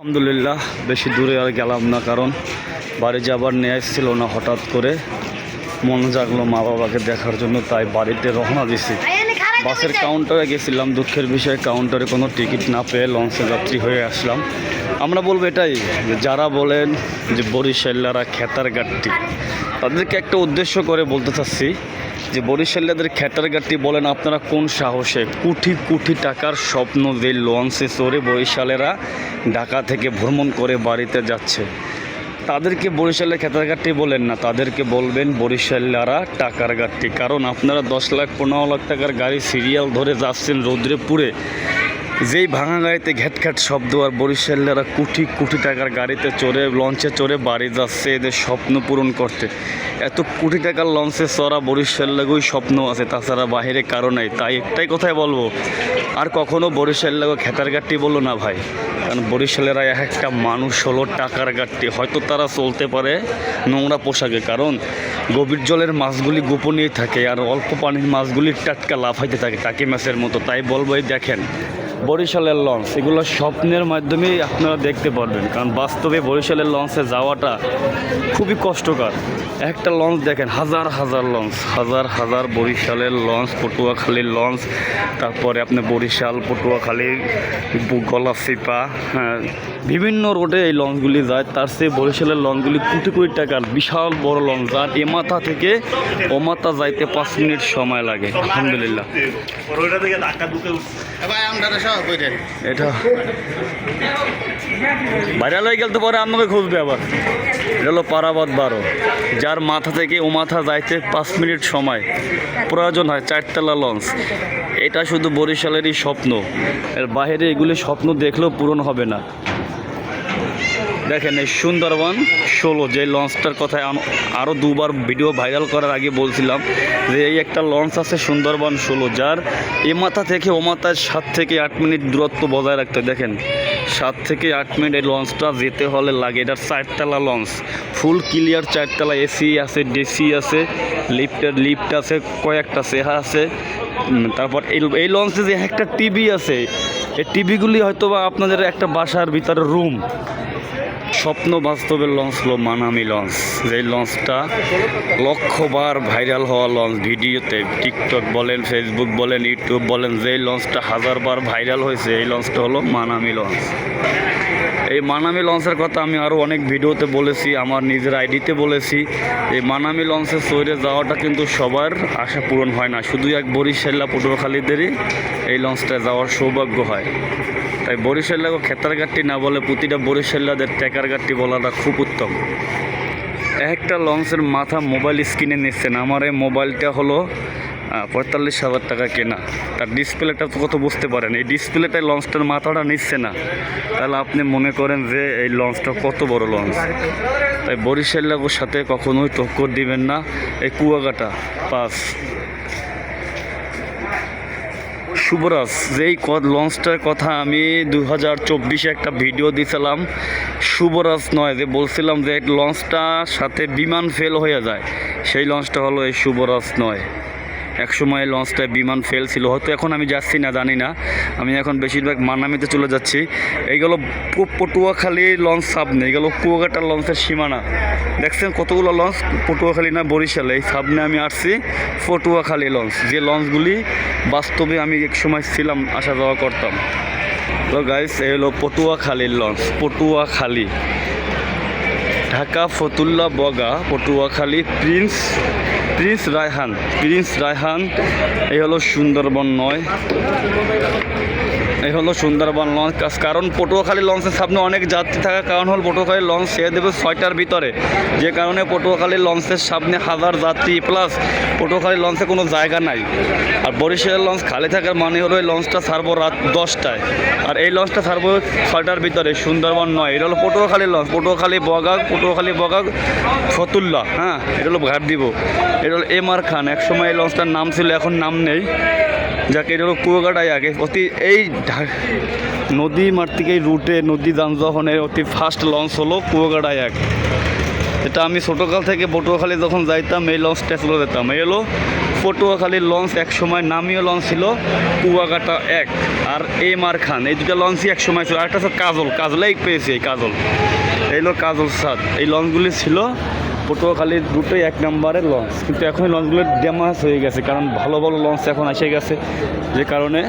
আলহামদুলিল্লাহ বেশি দূরে আর গেলাম না কারণ বাড়ি যাবার নিয়ে এসেছিল না হঠাৎ করে। মন জাগলো মা বাবাকে দেখার জন্য তাই বাড়িতে রওনা দিছি। বাসের কাউন্টারে গেছিলাম দুঃখের বিষয়ে কাউন্টারে কোনো টিকিট না পেয়ে লঞ্চে যাত্রী হয়ে আসলাম। আমরা বলব এটাই যে যারা বলেন যে বরিশাল্লারা খেতার গাট্টি তাদেরকে একটা উদ্দেশ্য করে বলতে চাচ্ছি যে বরিশাল্লাদের খেতার গাট্টি বলেন আপনারা কোন সাহসে? কোটি কোটি টাকার স্বপ্ন যে লঞ্চে চড়ে বরিশালেরা ঢাকা থেকে ভ্রমণ করে বাড়িতে যাচ্ছে। তাদেরকে বরিশালের খেতার ঘাটটি বলেন না, তাদেরকে বলবেন বরিশালারা টাকার ঘাটটি কারণ আপনারা দশ লাখ, পনেরো লাখ টাকার গাড়ি সিরিয়াল ধরে যাচ্ছেন রৌদ্রে পুরে যেই ভাঙা গাড়িতে ঘ্যাটঘ্যাট শব্দ আর বরিশালেরা কোটি কোটি টাকার গাড়িতে চড়ে, লঞ্চে চড়ে বাড়ি যাচ্ছে, এদের স্বপ্ন পূরণ করতে। এত কোটি টাকার লঞ্চে চড়া বরিশাল লাগোই স্বপ্ন আছে, তাছাড়া বাইরে কারও নাই। তাই একটাই কথাই বলব, আর কখনো লাগো খেতার গাট্টি বলল না ভাই। কারণ বরিশালেরা এক একটা মানুষ হলো টাকার গাট্টি হয়তো তারা চলতে পারে নোংরা পোশাকে, কারণ গভীর জলের মাছগুলি গোপনীয় থাকে আর অল্প পানির মাছগুলি টাটকা লাফাইতে থাকে টাকি মাছের মতো। তাই বলব, এই দেখেন বরিশালের লঞ্চ এগুলো স্বপ্নের মাধ্যমেই আপনারা দেখতে পারবেন। কারণ বাস্তবে বরিশালের লঞ্চে যাওয়াটা খুবই কষ্টকর। একটা লঞ্চ দেখেন হাজার হাজার লঞ্চ হাজার হাজার বরিশালের লঞ্চ পটুয়াখালীর লঞ্চ তারপরে আপনি বরিশাল পটুয়াখালী গলাচিপা হ্যাঁ বিভিন্ন রোডে এই লঞ্চগুলি যায়। তার চেয়ে বরিশালের লঞ্চগুলি কোটি কোটি টাকার বিশাল বড় লঞ্চ আর এ মাথা থেকে ও মাথা যাইতে পাঁচ মিনিট সময় লাগে। আলহামদুলিল্লাহ। এটা ভাইরাল হয়ে গেল তো পরে আপনাকে খুঁজবে আবার। এটা হলো পারাবাদ বারো। যার মাথা থেকে ও মাথা যাইতে পাঁচ মিনিট সময়। প্রয়োজন হয় চারতলা লঞ্চ। এটা শুধু বরিশালেরই স্বপ্ন। এর বাইরে এগুলি স্বপ্ন দেখলেও পূরণ হবে না। দেখেন এই সুন্দরবন ষোলো, যে লঞ্চটার কথায় আরও দুবার ভিডিও ভাইরাল করার আগে বলছিলাম যে এই একটা লঞ্চ আছে সুন্দরবন ষোলো, যার এ মাথা থেকে ও মাথায় সাত থেকে আট মিনিট দূরত্ব বজায় রাখতে। দেখেন, সাত থেকে আট মিনিট এই লঞ্চটা যেতে হলে লাগে। এটার চারতলা লঞ্চ, ফুল ক্লিয়ার চারতলা, এসি আছে, ডিসি আছে, লিফটের লিফট আছে, কয়েকটা সেহা আছে। তারপর এই এই লঞ্চে যে একটা টিভি আছে, এই টিভিগুলি হয়তো বা আপনাদের একটা বাসার ভিতরে রুম। স্বপ্ন বাস্তবের লঞ্চ হলো মানামি লঞ্চ। যেই লঞ্চটা লক্ষবার ভাইরাল হওয়া লঞ্চ। ভিডিওতে টিকটক বলেন, ফেসবুক বলেন, ইউটিউব বলেন, যেই লঞ্চটা হাজারবার ভাইরাল হয়েছে, এই লঞ্চটা হলো মানামি লঞ্চ। এই মানামি লঞ্চের কথা আমি আরও অনেক ভিডিওতে বলেছি, আমার নিজের আইডিতে বলেছি। এই মানামি লঞ্চে সৈরে যাওয়াটা কিন্তু সবার আশা পূরণ হয় না। শুধু এক বরিশাল্লা পটুয়াখালীদেরই এই লঞ্চটায় যাওয়ার সৌভাগ্য হয়। তাই বরিশাল্লাকে খেতার গাট্টি না বলে প্রতিটা বরিশাল্লাদের ট্যাকার গাট্টি বলাটা খুব উত্তম। একটা লঞ্চের মাথা মোবাইল স্ক্রিনে নিচ্ছেন আমার এই মোবাইলটা হলো পঁয়তাল্লিশ হাজার টাকা কেনা। তার ডিসপ্লেটা তো কত বুঝতে পারেন, এই ডিসপ্লেটাই লঞ্চটার মাথাটা নিচ্ছে না। তাহলে আপনি মনে করেন যে এই লঞ্চটা কত বড় লঞ্চ? তাই বরিশাল লাগুর সাথে কখনোই টক্কর দিবেন না। এই কুয়াকাটা, পাস। শুভরাজ, যেই লঞ্চটার কথা আমি দু হাজার চব্বিশে একটা ভিডিও দিয়েছিলাম শুভরাজ নয়, যে বলছিলাম যে এই লঞ্চটার সাথে বিমান ফেল হয়ে যায়। সেই লঞ্চটা হলো এই শুভরাজ নয়। এক সময় এই লঞ্চটায় বিমান ফেল ছিল। হয়তো এখন আমি যাচ্ছি না, জানি না। আমি এখন বেশিরভাগ মানামিতে চলে যাচ্ছি। এইগুলো পটুয়াখালী লঞ্চ সামনে এগুলো কুয়াকাটার লঞ্চের সীমানা। দেখছেন কতগুলো লঞ্চ? পটুয়াখালী না বরিশালে? এই সামনে আমি আসছি পটুয়াখালী লঞ্চ। যে লঞ্চগুলি বাস্তবে আমি এক সময় ছিলাম আসা যাওয়া করতাম। তো গাইস এই হলো পটুয়াখালীর launch, Patuakhali. Dhaka Fatullah Boga Patuakhali prince prince Raihan prince Raihan এই হলো সুন্দরবন নয়। এই হলো সুন্দরবন লঞ্চ কারণ পটুয়াখালী লঞ্চের সামনে অনেক যাত্রী থাকার কারণ হল পটুয়াখালী লঞ্চ ছেড়ে দেবে ছয়টার ভিতরে। যে কারণে পটুয়াখালী লঞ্চের সামনে হাজার যাত্রী প্লাস পটুয়াখালী লঞ্চে কোনো জায়গা নাই। আর বরিশালের লঞ্চ খালি থাকার মানে হলো এই লঞ্চটা ছাড়বো রাত দশটায়। আর এই লঞ্চটা ছাড়বো ছয়টার ভিতরে, সুন্দরবন নয়। এটা হলো পটুয়াখালী লঞ্চ পটুয়াখালী, বগাগ পটুয়াখালী, বগাগ, ফতুল্লা হ্যাঁ এটা হলো ঘাট দিব। এটা হলো এম আর খান। একসময় এই লঞ্চটার নাম ছিল, এখন নাম নেই। যাকে এটা হলো কুয়াকাটায় আগে, অতি এই নদী মাঠ থেকে রুটে নদী যানবাহনের অতি ফার্স্ট লঞ্চ হলো কুয়াকাটায় এক এটা আমি ছোটোকাল থেকে পটুয়াখালী যখন যাইতাম, এই লঞ্চটা চলে যেতাম। এই হলো পটুয়াখালীর লঞ্চ এক সময় নামীয় লঞ্চ ছিল কুয়াকাটা এক আর এম আর খান। এই দুটো লঞ্চই এক সময় ছিল আরেকটা হচ্ছে কাজল। কাজল এই পেয়েছি এই কাজল। এই হলো কাজল সাদ এই লঞ্চগুলি ছিল পটুয়াখালীর দুটোই এক নম্বরের লঞ্চ। কিন্তু এখন লঞ্চগুলো ড্যামাজ হয়ে গেছে, কারণ ভালো ভালো লঞ্চ এখন এসে গেছে, যে কারণে